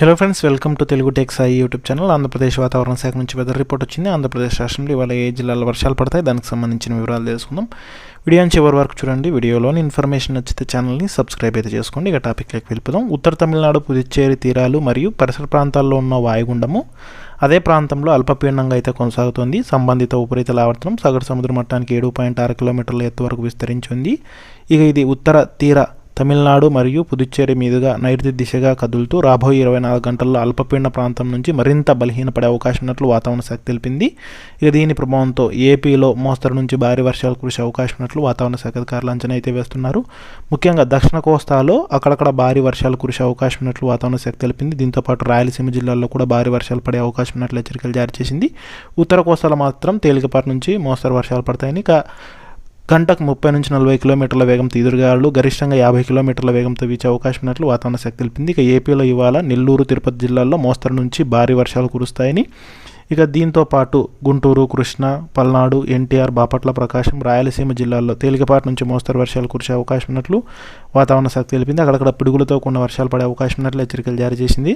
Hello friends welcome to Telugu techs AI YouTube channel Andhra Pradesh వాతావరణ శాఖ నుంచి weather report వచ్చింది. ఆంధ్రప్రదేశ్ రాష్ట్రంలో ఇవాళ ఏ జిల్లాలో వర్షాలు పడతాయి? దానికి సంబంధించిన వివరాలు తెలుసుకుందాం. వీడియోని చివరి వరకు చూడండి వీడియోలోని ఇన్ఫర్మేషన్ నచ్చితే ఛానల్ని సబ్స్క్రైబ్ అయితే చేసుకోండి. ఇక టాపిక్లోకి వెళ్ళిపోదాం. ఉత్తర తమిళనాడు పుదుచ్చేరి తీరాలు మరియు పరిసర ప్రాంతాల్లో ఉన్న వాయుగుండము. అదే ప్రాంతంలో అల్పపీడనంగా అయితే కొనసాగుతోంది. సంబంధిత ఉపరితల ఆవర్తనం సగటు సముద్ర మట్టానికి ఏడు పాయింట్ ఆరు కిలోమీటర్ల ఎత్తు వరకు విస్తరించి ఉంది. ఇక ఇది ఉత్తర తీర తమిళనాడు మరియు పుదుచ్చేరి మీదుగా నైరుతి దిశగా కదులుతూ రాబోయే ఇరవై నాలుగు గంటల్లో అల్పపీడన ప్రాంతం నుంచి మరింత బలహీనపడే అవకాశం ఉన్నట్లు వాతావరణ శాఖ తెలిపింది. ఇక దీని ప్రభావంతో ఏపీలో మోస్తరు నుంచి భారీ వర్షాలు కురిసే అవకాశం ఉన్నట్లు వాతావరణ శాఖ అధికారులు అంచనా అయితే వేస్తున్నారు. ముఖ్యంగా దక్షిణ కోస్తాలో అక్కడక్కడ భారీ వర్షాలు కురిసే అవకాశం ఉన్నట్లు వాతావరణ శాఖ తెలిపింది. దీంతో పాటు రాయలసీమ జిల్లాల్లో కూడా భారీ వర్షాలు పడే అవకాశం ఉన్నట్లు హెచ్చరికలు జారీ చేసింది. ఉత్తర కోస్తాలో మాత్రం తేలికపాటి నుంచి మోస్తరు వర్షాలు పడతాయని ఇక గంటకు ముప్పై నుంచి నలభై కిలోమీటర్ల వేగంతో ఎదురుగాలు గరిష్టంగా యాభై కిలోమీటర్ల వేగంతో వీచే అవకాశం ఉన్నట్లు వాతావరణ శాఖ తెలిపింది. ఇక ఏపీలో ఇవాళ నెల్లూరు తిరుపతి జిల్లాల్లో మోస్తరు నుంచి భారీ వర్షాలు కురుస్తాయని. ఇక దీంతో పాటు గుంటూరు కృష్ణ పల్నాడు ఎన్టీఆర్ బాపట్ల ప్రకాశం రాయలసీమ జిల్లాల్లో తేలికపాటి నుంచి మోస్తరు వర్షాలు కురిసే అవకాశం ఉన్నట్లు వాతావరణ శాఖ తెలిపింది. అక్కడక్కడ పిడుగులతో కూడిన వర్షాలు పడే అవకాశం ఉన్నట్లు హెచ్చరికలు జారీ చేసింది.